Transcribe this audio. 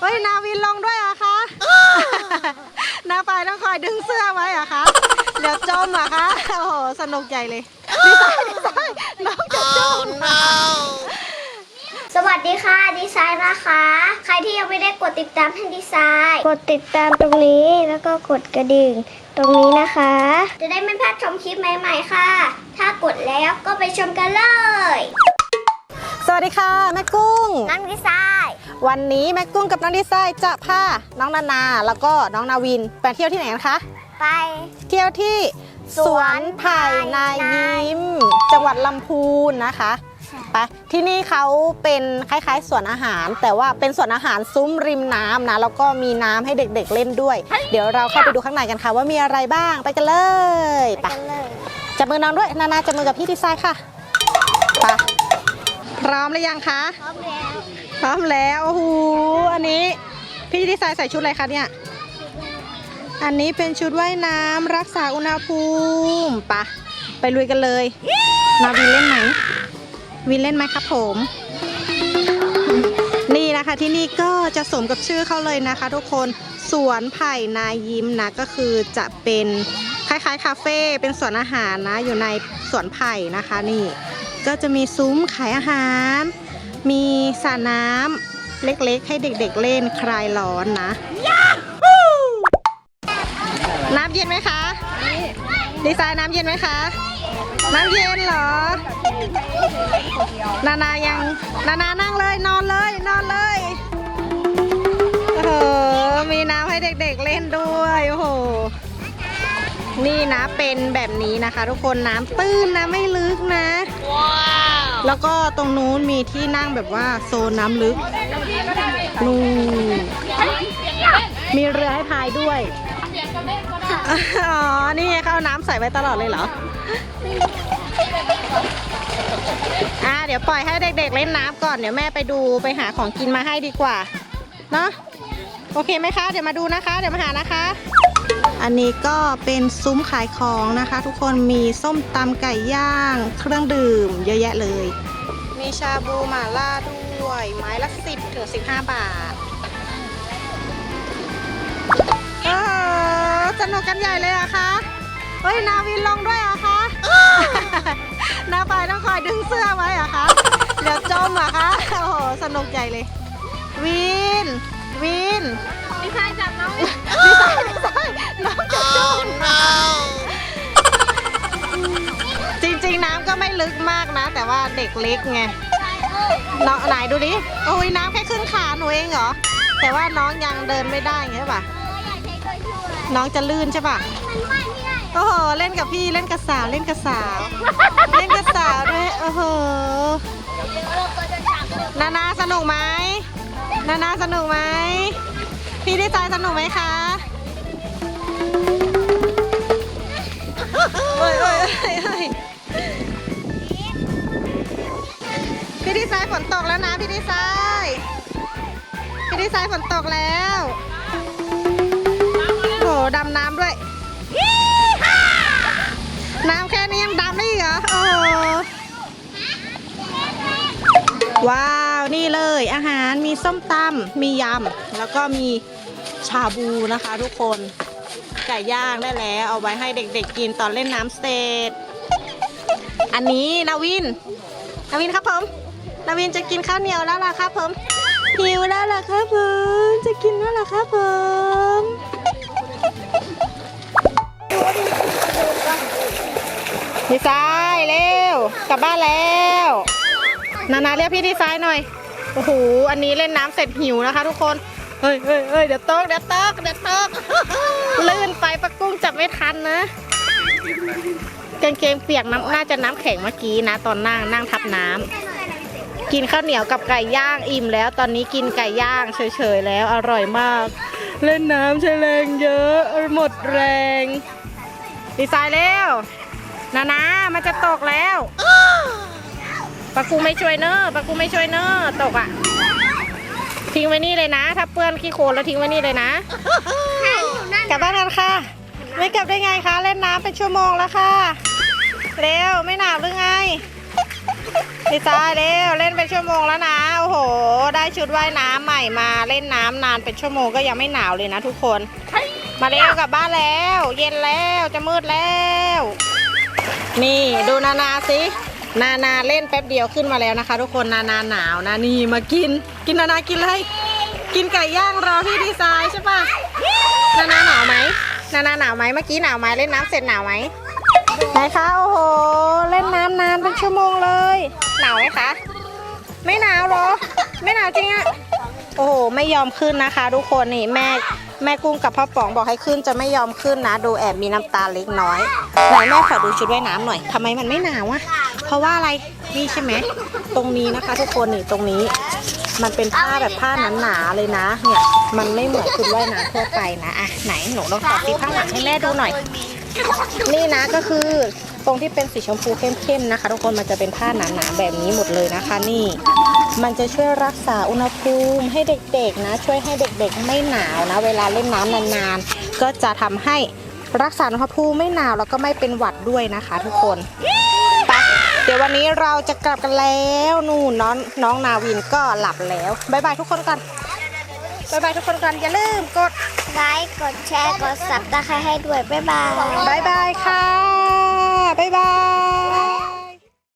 เฮ้ยนาวินลงด้วยเหรอะคะนาไปต้องคอยดึงเสื้อไว้เหรอะคะเดี๋ยวจมเหรอะคะโอ้โหสนุกใหญ่เลยดีไซน์ดีไซน์น้องจะจมสวัสดีค่ะ ดีไซน์นะคะ ใครที่ยังไม่ได้กดติดตามให้ดีไซน์ กดติดตามตรงนี้แล้วก็กดกระดิ่ง ตรงนี้นะคะ จะได้ไม่พลาดชมคลิปใหม่ๆค่ะ ถ้ากดแล้วก็ไปชมกันเลย สวัสดีค่ะ แม่กุ้งนั่งดีไซน์ วันนี้แม่กุ้งกับน้องดีไซน์จะพาน้องนานา แล้วก็น้องนาวินไปเที่ยวที่ไหนกันคะ ไป เที่ยวที่สวนไผ่นายยิ้ม จังหวัดลำพูนนะคะไปที่นี่เขาเป็นคล้ายๆสวนอาหาร แต่ว่าเป็นสวนอาหารซุ้มริมน้ำนะแล้วก็มีน้ำให้เด็กๆเล่นด้วย เดี๋ยวเราเข้าไปดูข้างในกันค่ะ ว่ามีอะไรบ้างไปกันเลยไปกันเลยจับมือน้องด้วยนานาจับมือกับพี่ดีไซน์ค่ะไปพร้อมหรือยังคะพร้อมแล้ว พร้อมแล้วโอ้โหอันนี้พี่ดีไซน์ใส่ชุดอะไรคะเนี่ย อันนี้เป็นชุดว่ายน้ำรักษาอุณหภูมิปะไปลุยกันเลยนาวินเล่นไหมวินเล่นไหมครับผม นี่นะคะที่นี่ก็จะสมกับชื่อเขาเลยนะคะ ทุกคนสวนไผ่นายิ้มนะก็คือจะเป็นคล้ายๆคาเฟ่เป็นสวนอาหารนะอยู่ในสวนไผ่นะคะนี่ ก็จะมีซุ้มขายอาหาร มีสระน้ำเล็กๆ ให้เด็กๆเล่นคลายร้อนนะ น้ำเย็นไหมคะ ดีไซน์น้ำเย็นไหมคะ น้ำเย็นเหรอ นานายัง นานานั่งเลยนอนเลยนอนเลยโอ้โหมีน้ำให้เด็กๆเล่นด้วยโอ้โหนี่นะเป็นแบบนี้นะคะ ทุกคนน้ำตื้นนะไม่ลึกนะ แล้วก็ตรงนู้นมีที่นั่งแบบว่าโซนน้ำลึกนู่นมีเรือให้พายด้วยอ๋อ นี่เขาเอาน้ำใส่ไว้ตลอดเลยเหรอ อ่า เดี๋ยวปล่อยให้เด็กๆเล่นน้ำก่อน เดี๋ยวแม่ไปดูไปหาของกินมาให้ดีกว่า เนอะโอเคไหมคะ เดี๋ยวมาดูนะคะ เดี๋ยวมาหานะคะ อันนี้ก็เป็นซุ้มขายของนะคะ ทุกคนมีส้มตำไก่ย่าง เครื่องดื่ม เยอะแยะเลย มีชาบูหม่าล่าด้วย ไม้ละ 10ถึง15 บาทเออสนุกกันใหญ่เลยอะคะเฮ้ย นาวินลงด้วยอะคะนาไปต้องคอยดึงเสื้อไว้อะคะเดี๋ยวจมอะคะโอ้โหสนุกใหญ่เลย วิน วินดีไซน์จับน้องดีไซน์ดีไซน์น้ ลึกมากนะ แต่ว่าเด็กเล็กไงน้องไหนดูดิโอ้ยน้ำแค่ขึ้นขาหนูเองเหรอแต่ว่าน้องยังเดินไม่ได้ไงใช่ปะน้องจะลื่นใช่ปะมันว่ายไม่ได้โอ้โหเล่นกับพี่เล่นกับสาวเล่นกับสาวเล่นกับสาวด้วยโอ้โหนานาสนุกไหมนานาสนุกไหมพี่ดีใจสนุกไหมคะโอ้ยโอ้ยโอ้ย ดีไซน์ฝนตกแล้วนะพี่ดีไซน์พี่ดีไซน์ฝนตกแล้วโหดำน้ำด้วยน้ำแค่นี้ยังดำได้อีกเหรอโอ้ว้าวนี่เลยอาหารมีส้มตำมียำแล้วก็มีชาบูนะคะทุกคนไก่ย่างได้แล้วเอาไว้ให้เด็กๆกินตอนเล่นน้ำสร็จอันนี้นาวินนาวินครับผม นาวินจะกินข้าวเหนียวแล้วล่ะครับผมหิวแล้วล่ะครับผมจะกินแล้วล่ะครับผมดีไซน์เร็วกลับบ้านแล้ว นานาเรียกพี่ดีไซน์หน่อยโอ้โหอันนี้เล่นน้ำเสร็จหิวนะคะ ทุกคนเฮ้ยเฮ้ยเฮ้ยเดี๋ยวตกเดี๋ยวตกเดี๋ยวตกลื่นไปปะกุ้งจับไม่ทันนะกางเกงเปียกน้ำน่าจะน้ำแข็งเมื่อกี้นะ ตอนนั่งนั่งทับน้ำ กินข้าวเหนียวกับไก่ย่างอิ่มแล้ว ตอนนี้กินไก่ย่างเฉยๆแล้วอร่อยมาก เล่นน้ำใช้แรงเยอะหมดแรง ดีไซน์เร็วนานามันจะตกแล้วปะกูไม่ช่วยเนอะปะกูไม่ช่วยเนอะตกอะ ทิ้งไว้นี่เลยนะ ถ้าเปื้อนขี้โคลนแล้วทิ้งไว้นี่เลยนะกลับบ้านกันค่ะ ไม่กลับได้ไงคะ เล่นน้ำเป็นชั่วโมงแล้วค่ะ เร็วไม่หนาวหรือไง ดีไซน์เร็วเล่นเป็นชั่วโมงแล้วนะโอ้โห ได้ชุดว่ายน้ำใหม่มาเล่นน้ำนานเป็นชั่วโมงก็ยังไม่หนาวเลยนะทุกคน มาเร็วกลับบ้านแล้ว เย็นแล้วจะมืดแล้ว นี่ดูนานาสินานาเล่นแป๊บเดียวขึ้นมาแล้วนะคะ ทุกคนนานาหนาวนะนี่มากิน กินนานากินเลยกินไก่ย่างรอพี่ดีไซน์ใช่ปะนานาหนาวไหมนานาหนาวไหมเมื่อกี้หนาวไหมเล่นน้ำเสร็จหนาวไหม ไหนคะ โอ้โห เล่นน้ำนานเป็นชั่วโมงเลย หนาวไหมคะ ไม่หนาวหรอ ไม่หนาวจริงอะโอ้โห ไม่ยอมขึ้นนะคะ ทุกคนนี่แม่แม่กุ้งกับพ่อป๋องบอกให้ขึ้นจะไม่ยอมขึ้นนะ ดูแอบมีน้ำตาเล็กน้อยไหนแม่ขอดูชุดว่ายน้ำหน่อยทำไมมันไม่หนาวอะเพราะว่าอะไรนี่ใช่ไหมตรงนี้นะคะ ทุกคนนี่ตรงนี้ มันเป็นผ้าแบบผ้าหนาๆเลยนะเนี่ยมันไม่เหมือนชุดว่ายน้ำทั่วไปนะอะไหนหนูลองถอดสีผ้าหลังให้แม่ดูหน่อย นี่นะก็คือตรงที่เป็นสีชมพูเข้มๆนะคะ ทุกคนมันจะเป็นผ้าหนาๆแบบนี้หมดเลยนะคะ นี่ มันจะช่วยรักษาอุณหภูมิให้เด็กๆนะ ช่วยให้เด็กๆไม่หนาวนะ เวลาเล่นน้ำนานๆ ก็จะทำให้รักษาอุณหภูมิไม่หนาวแล้วก็ไม่เป็นหวัดด้วยนะคะ ทุกคนเดี๋ยววันนี้เราจะกลับกันแล้วนู่นน้องน้องนาวินก็หลับแล้วบายบายทุกคนก่อน บายบายทุกคนก่อนอย่าลืมกดไลค์กดแชร์กดสับตะไคร้ให้ด้วยบ๊ายบายบายบายค่ะ บ๊ายบาย